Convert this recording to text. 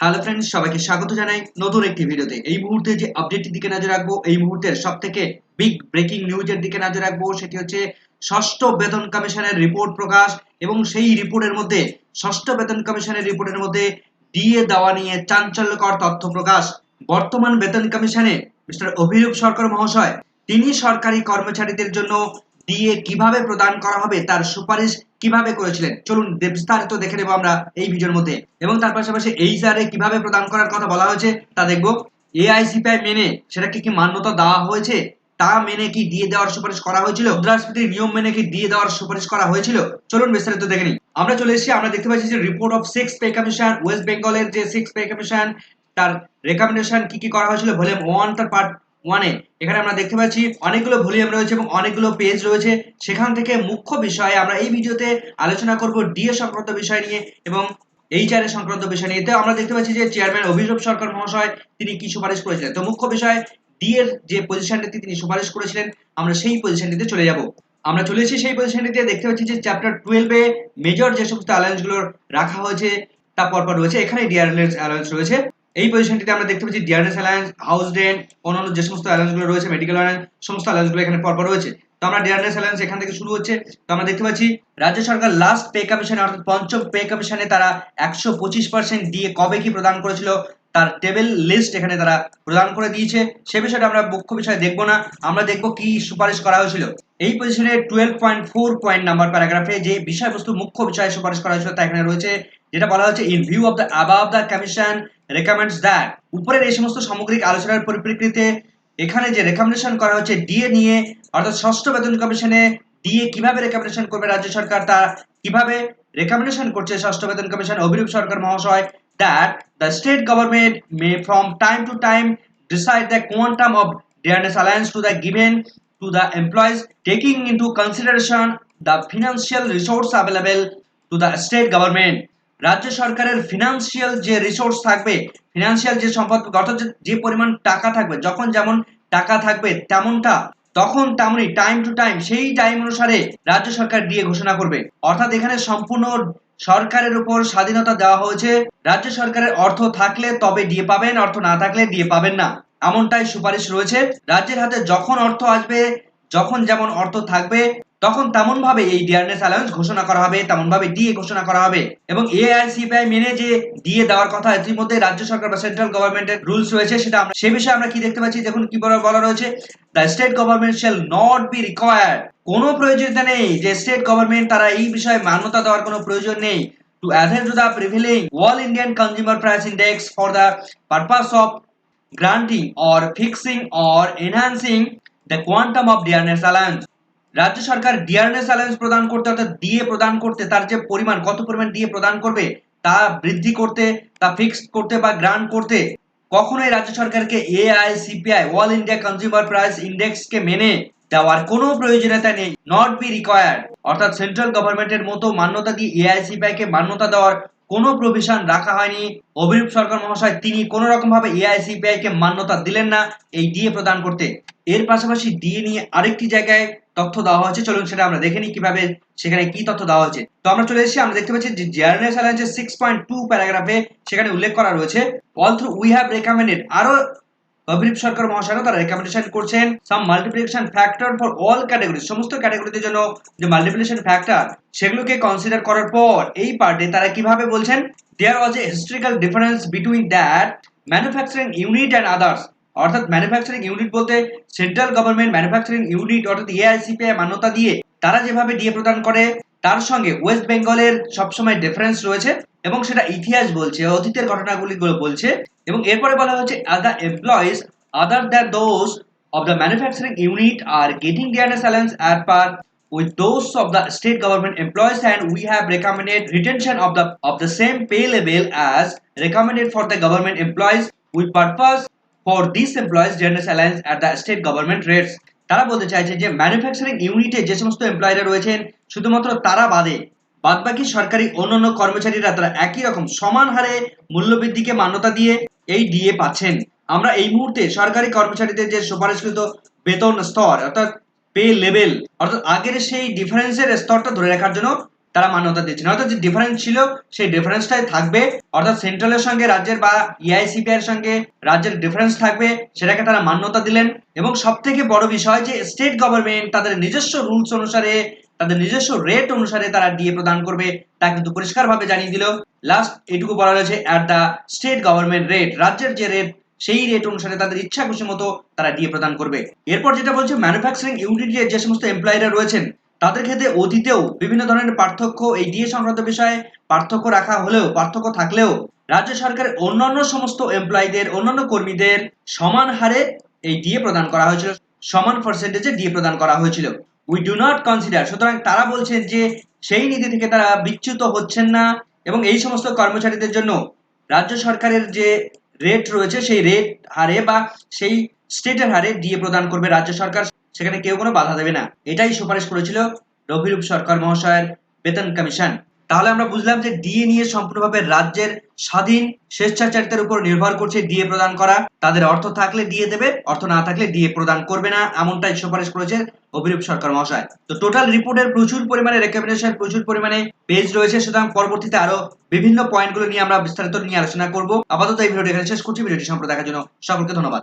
Hello friends সবাইকে স্বাগত জানাই নতুন একটি ভিডিওতে। এই মুহূর্তে যে আপডেটটির দিকে নজর রাখব, এই মুহূর্তের সব থেকে বিগ ব্রেকিং নিউজের দিকে নজর রাখব, সেটি হচ্ছে ষষ্ঠ বেতন কমিশনের রিপোর্ট প্রকাশ এবং সেই রিপোর্টের মধ্যে, ষষ্ঠ বেতন কমিশনের রিপোর্টের মধ্যে ডিএ দেওয়া নিয়ে চাঞ্চল্যকর তথ্য প্রকাশ। বর্তমান বেতন কমিশনে মিস্টার অভিরূপ সরকার মহাশয়, তিনি সরকারি কর্মচারীদের জন্য ডিএ কীভাবে প্রদান করা হবে, তার সুপারিশ কীভাবে করেছিলেন? চলুন বিস্তারিত দেখে নেব আমরা এই ভিডিওর মধ্যে। এবং তার পাশাপাশি এই সারে কীভাবে প্রদান করার কথা বলা হয়েছে, তা দেখব। এআইসিপিআই মেনে সেটাকে কি মান্যতা দেওয়া হয়েছে, তা মেনে কি দিয়ে দেওয়ার সুপারিশ করা হয়েছিল, মুদ্রাস্ফীতির নিয়ম মেনে কি দিয়ে দেওয়ার সুপারিশ করা হয়েছিল, চলুন বিস্তারিত দেখে নিই। আমরা চলে এসেছি, আমরা দেখতে পাচ্ছি যে report of six pay commission West বেঙ্গলের যে সিক্স পে কমিশন তার রেকমেন্ডেশন কি কি করা হয়েছিল ভলিউম ওয়ান তার পার্ট ওয়ানে এখানে আমরা দেখতে পাচ্ছি অনেকগুলো ভলিউম রয়েছে এবং অনেকগুলো পেজ রয়েছে। সেখান থেকে মুখ্য বিষয়ে আমরা এই ভিডিওতে আলোচনা করব ডিএ সংক্রান্ত বিষয় নিয়ে এবং এইচআর এর সংক্রান্ত বিষয় নিয়ে। তো আমরা দেখতে পাচ্ছি যে চেয়ারম্যান অভিষেক সরকার মহাশয়, তিনি কি সুপারিশ করেছিলেন? তো মুখ্য বিষয় ডি এর যে পজিশনটিতে তিনি সুপারিশ করেছিলেন। আমরা সেই পজিশনটিতে চলে যাব। আমরা চলে এসেছি সেই পজিশনটিতে দেখতে পাচ্ছি যে চ্যাপ্টার টুয়েলভে মেজর যে সমস্ত অ্যালায়েন্সগুলো রাখা হয়েছে, তা পরপর রয়েছে। এখানে ডিআরএলএস অ্যালায়েন্স রয়েছে। এই পজিশনটিতে আমরা দেখতে পাচ্ছি ডিআরএস অ্যালায়েন্স হাউস রেন্ট অন্যান্য যে সমস্ত অ্যালায়েন্সগুলো রয়েছে মেডিকেল অ্যালায়েন্স সমস্ত অ্যালায়েন্সগুলো এখানে পরপর রয়েছে। তো আমরা ডিআরএস অ্যালায়েন্স এখান থেকে শুরু হচ্ছে। তো আমরা দেখতে পাচ্ছি, রাজ্য সরকার লাস্ট পে কমিশনে অর্থাৎ পঞ্চম পে কমিশনে তারা একশো পঁচিশ পার্সেন্ট দিয়ে কবে কি প্রদান করেছিল, তার টেবিল লিস্ট এখানে তারা প্রদান করে দিয়েছে। সে বিষয়টা আমরা মুখ্য বিষয়ে দেখব না, আমরা দেখব কি সুপারিশ করা হয়েছিল। এই পজিশনে twelve point four point number প্যারাগ্রাফে যে বিষয়বস্তু মুখ্য বিষয়ে সুপারিশ করা হয়েছিল তা এখানে রয়েছে। যেটা বলা হচ্ছে in view of the above the commission recommends that উপরের এই সমস্ত সামগ্রিক আলোচনার পরিপ্রেক্ষিতে এখানে যে রেকমেন্ডেশন করা হচ্ছে ডিএ নিয়ে অর্থাৎ ষষ্ঠ বেতন কমিশনে ডিএ কীভাবে রেকমেন্ডেশন করবে রাজ্য সরকার, তা কীভাবে রেকমেন্ডেশন করছে ষষ্ঠ বেতন কমিশন, অভিরূপ সরকার মহাশয় that the state government may from time to time decide the quantum of dearness allowance to the given to the employees taking into to consideration the financial resource available to the state government রাজ্য সরকারের financial যে resource থাকবে financial যে সম্পদ, অর্থাৎ যে- পরিমাণ টাকা থাকবে, যখন যেমন টাকা থাকবে তেমনটা, তখন তেমনই টাইম টু টাইম সেই টাইম অনুসারে রাজ্য সরকার দিয়ে ঘোষণা করবে। অর্থাৎ এখানে সম্পূর্ণ সরকারের উপর স্বাধীনতা দেওয়া হয়েছে। রাজ্য সরকারের অর্থ থাকলে তবে দিয়ে পাবেন, অর্থ না থাকলে দিয়ে পাবেন না। এমনটাই সুপারিশ রয়েছে। রাজ্যের হাতে যখন অর্থ আসবে, যখন যেমন অর্থ থাকবে তখন তেমন ভাবে এই ডিআরএস অ্যালাউন্স ঘোষণা করা হবে তেমন ভাবে ডিএ ঘোষণা করা হবে এবং এআইসিপিআই মেনে যে ডিএ দেওয়ার কথা ইতিমধ্যে রাজ্য সরকার বা সেন্ট্রাল গভর্নমেন্টের রুলস রয়েছে সেটা আমরা সে বিষয়ে আমরা কি দেখতে পাচ্ছি? দেখুন কি বলা রয়েছে the state government shall not be required কোনো প্রয়োজনীয়তা নেই যে স্টেট গভর্নমেন্ট তারা এই বিষয়ে মান্যতা দেওয়ার কোনো প্রয়োজন নেই। To adhere to the prevailing all Indian consumer price index for the purpose of granting or fixing or enhancing the quantum of dearness allowance. রাজ্য সরকার ডিআরএস অ্যালায়েন্স প্রদান করতে, অর্থাৎ ডিএ প্রদান করতে, তার যে পরিমাণ, কত পরিমাণ ডিএ প্রদান করবে, তা বৃদ্ধি করতে, তা ফিক্সড করতে বা গ্রান্ট করতে, কখনোই রাজ্য সরকারকে AICPI all India consumer price ইন্ডেক্সকে মেনে দেওয়ার কোনো প্রয়োজনীয়তা নেই নট বি রিকোয়ার্ড অর্থাৎ সেন্ট্রাল গভর্নমেন্টের মতো মান্যতা দিয়ে এআইসিপিআই কে মান্যতা দেওয়ার কোনো প্রভিশন রাখা হয়নি। অভিরূপ সরকার মহাশয়, তিনি কোনো রকম ভাবে এআইসিপিআই কে মান্যতা দিলেন না এই ডিএ প্রদান করতে। এর পাশাপাশি ডিএ নিয়ে আরেকটি জায়গায় তথ্য দেওয়া হয়েছে। চলুন সেটা আমরা দেখে নিই কীভাবে সেখানে কি তথ্য দেওয়া হয়েছে। তো আমরা চলে এসেছি, আমরা দেখতে পাচ্ছি যে জিআরএনএস অ্যালায়েন্সের সিক্স পয়েন্ট টু প্যারাগ্রাফে সেখানে উল্লেখ করা রয়েছে। All through we have recommended আরও অভিরূপ সরকার মহাশয় তারা রেকমেন্ডেশন করছেন some multiplication factor for all category সমস্ত ক্যাটাগরিদের জন্য যে মাল্টিপ্লিকেশন ফ্যাক্টর সেগুলোকে কনসিডার করার পর এই পার্টে তারা কীভাবে বলছেন there was a historical difference between that manufacturing unit and others অর্থাৎ ম্যানুফ্যাকচারিং ইউনিট বলতে সেন্ট্রাল গভর্নমেন্ট ম্যানুফ্যাকচারিং ইউনিট অর্থাৎ এআইসিপি মান্যতা দিয়ে তারা যেভাবে দিয়ে প্রদান করে, তার সঙ্গে ওয়েস্ট বেঙ্গলের সবসময় ডিফারেন্স রয়েছে এবং সেটা ইতিহাস বলছে, অতীতের ঘটনাগুলি বলছে এবং এরপরে বলা হচ্ছে as the employees other the those of the manufacturing unit are getting their salaries at par with those of the state government employees and we have recommended retention of the of the same pay level as recommended for the government employees with purpose for these employees dearness allowance at the state government rates, তারা বলতে চাইছে যে manufacturing ইউনিটে যে সমস্ত এমপ্লয়িরা রয়েছেন, শুধুমাত্র তারা বাদে বাদবাকি সরকারি অন্যান্য কর্মচারীরা তারা একই রকম সমান হারে মূল্যবৃদ্ধিকে মান্যতা দিয়ে এই ডিএ পাচ্ছেন। আমরা এই মুহূর্তে সরকারি কর্মচারীদের যে সুপারিশকৃত বেতন স্তর, অর্থাৎ পে লেভেল অর্থাৎ আগের সেই ডিফারেন্সের স্তরটা ধরে রাখার জন্য তারা মান্যতা দিচ্ছে না অর্থাৎ যে ডিফারেন্স ছিল, সেই ডিফারেন্সটাই থাকবে। অর্থাৎ সেন্ট্রালের সঙ্গে রাজ্যের বা ইআইসিপি এর সঙ্গে রাজ্যের ডিফারেন্স থাকবে, সেটাকে তারা মান্যতা দিলেন। এবং সব থেকে বড় বিষয় যে স্টেট গভর্নমেন্ট তাদের নিজস্ব রুলস অনুসারে, তাদের নিজস্ব রেট অনুসারে তারা ডিএ প্রদান করবে, তা কিন্তু পরিষ্কারভাবে জানিয়ে দিল। লাস্ট এটুকু বলা রয়েছে at the state government rate রাজ্যের যে রেট সেই রেট অনুসারে তাদের ইচ্ছা খুশি মতো তারা ডিএ প্রদান করবে। এরপর যেটা বলছে ম্যানুফ্যাকচারিং ইউনিটের যে সমস্ত এমপ্লয়িরা রয়েছেন তাদের ক্ষেত্রে অতীতেও বিভিন্ন ধরনের পার্থক্য এই ডিএ সংক্রান্ত বিষয়ে পার্থক্য রাখা হলেও, পার্থক্য থাকলেও রাজ্য সরকারের অন্যান্য সমস্ত এমপ্লয়ীদের অন্যান্য কর্মীদের সমান হারে এই ডিএ প্রদান করা হয়েছিল, সমান পার্সেন্টেজে ডিএ প্রদান করা হয়েছিল। উই ডু নট কনসিডার সুতরাং তারা বলছেন যে সেই নীতি থেকে তারা বিচ্যুত হচ্ছেন না এবং এই সমস্ত কর্মচারীদের জন্য রাজ্য সরকারের যে রেট রয়েছে, সেই রেট হারে বা সেই স্টেটের হারে ডিএ প্রদান করবে রাজ্য সরকার। সেখানে কেউ কোনো বাধা দেবে না। এটাই সুপারিশ করেছিল রবিরূপ সরকার মহাশয়ের বেতন কমিশন। তাহলে আমরা বুঝলাম যে ডিএ নিয়ে সম্পূর্ণভাবে রাজ্যের স্বাধীন স্বেচ্ছাচারিতার উপর নির্ভর করছে ডিএ প্রদান করা। তাদের অর্থ থাকলে ডিএ দেবে, অর্থ না থাকলে ডিএ প্রদান করবে না, এমনটাই সুপারিশ করেছে অভিরূপ সরকার মহাশয়। তো টোটাল রিপোর্টের প্রচুর পরিমাণে রেকমেন্ডেশন প্রচুর পরিমাণে পেজ রয়েছে। সুতরাং পরবর্তীতে আরও বিভিন্ন পয়েন্টগুলো নিয়ে আমরা বিস্তারিত নিয়ে আলোচনা করব। আপাতত এই ভিডিওটি এখানে শেষ করছি। ভিডিওটি সম্পর্কে দেখার জন্য সকলকে ধন্যবাদ।